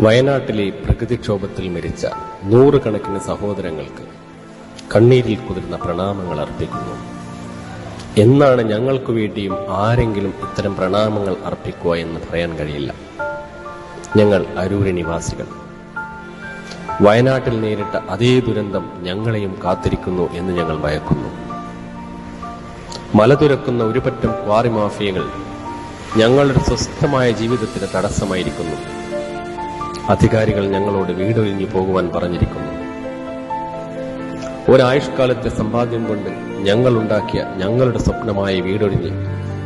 വയനാട്ടിലെ പ്രകൃതിക്ഷോഭത്തിൽ മരിച്ച നൂറുകണക്കിന് സഹോദരങ്ങൾക്ക് കണ്ണീരിൽ കുതിർന്ന പ്രണാമങ്ങൾ അർപ്പിക്കുന്നു. എന്നാണ് ഞങ്ങൾക്ക് വേണ്ടിയും ആരെങ്കിലും ഇത്തരം പ്രണാമങ്ങൾ അർപ്പിക്കുക എന്ന് പറയാൻ കഴിയില്ല. ഞങ്ങൾ അരൂരി നിവാസികൾ. വയനാട്ടിൽ നേരിട്ട അതേ ദുരന്തം ഞങ്ങളെയും കാത്തിരിക്കുന്നു എന്ന് ഞങ്ങൾ ഭയക്കുന്നു. മല തുരക്കുന്ന ഒരു പറ്റം ക്വാറി മാഫിയകൾ ഞങ്ങളുടെ സ്വസ്ഥമായ ജീവിതത്തിന് തടസ്സമായിരിക്കുന്നു. അധികാരികൾ ഞങ്ങളോട് വീടൊഴിഞ്ഞു പോകുവാൻ പറഞ്ഞിരിക്കുന്നു. ഒരായുഷ്കാലത്തെ സമ്പാദ്യം കൊണ്ട് ഞങ്ങൾ ഉണ്ടാക്കിയ ഞങ്ങളുടെ സ്വപ്നമായ വീടൊഴിഞ്ഞ്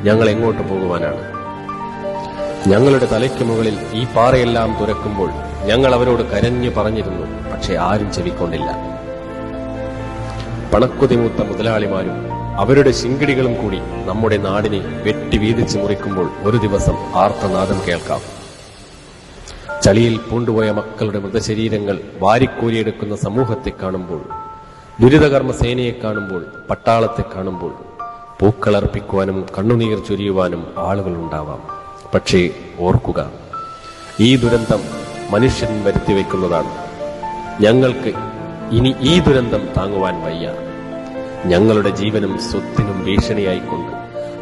ഞങ്ങൾ എങ്ങോട്ട് പോകുവാനാണ്? ഞങ്ങളുടെ തലയ്ക്ക് മുകളിൽ ഈ പാറയെല്ലാം തുരക്കുമ്പോൾ ഞങ്ങൾ അവരോട് കരഞ്ഞു പറഞ്ഞിരുന്നു പക്ഷെ ആരും ചെവിക്കൊണ്ടില്ല. പണക്കുതിമൂത്ത മുതലാളിമാരും അവരുടെ ശിങ്കിടികളും കൂടി നമ്മുടെ നാടിനെ വെട്ടി വീതിച്ച് മുറിക്കുമ്പോൾ ഒരു ദിവസം ആർത്തനാദം കേൾക്കാം. ചളിയിൽ പൂണ്ടുപോയ മക്കളുടെ മൃതശരീരങ്ങൾ വാരിക്കോരിയെടുക്കുന്ന സമൂഹത്തെ കാണുമ്പോൾ ദുരിതകർമ്മ സേനയെ കാണുമ്പോൾ പട്ടാളത്തെ കാണുമ്പോൾ പൂക്കളർപ്പിക്കുവാനും കണ്ണുനീർ ചൊരിയുവാനും ആളുകൾ ഉണ്ടാവാം പക്ഷേ ഓർക്കുക ഈ ദുരന്തം മനുഷ്യൻ വരുത്തി വയ്ക്കുന്നതാണ്. ഞങ്ങൾക്ക് ഇനി ഈ ദുരന്തം താങ്ങുവാൻ വയ്യ. ഞങ്ങളുടെ ജീവനും സ്വത്തിനും ഭീഷണിയായിക്കൊണ്ട്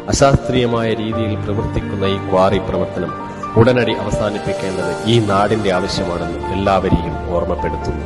അശാസ്ത്രീയമായ രീതിയിൽ പ്രവർത്തിക്കുന്ന ഈ ക്വാറി പ്രവർത്തനം ഉടനടി അവസാനിപ്പിക്കേണ്ടത് ഈ നാടിന്റെ ആവശ്യമാണെന്ന് എല്ലാവരെയും ഓർമ്മപ്പെടുത്തുന്നു.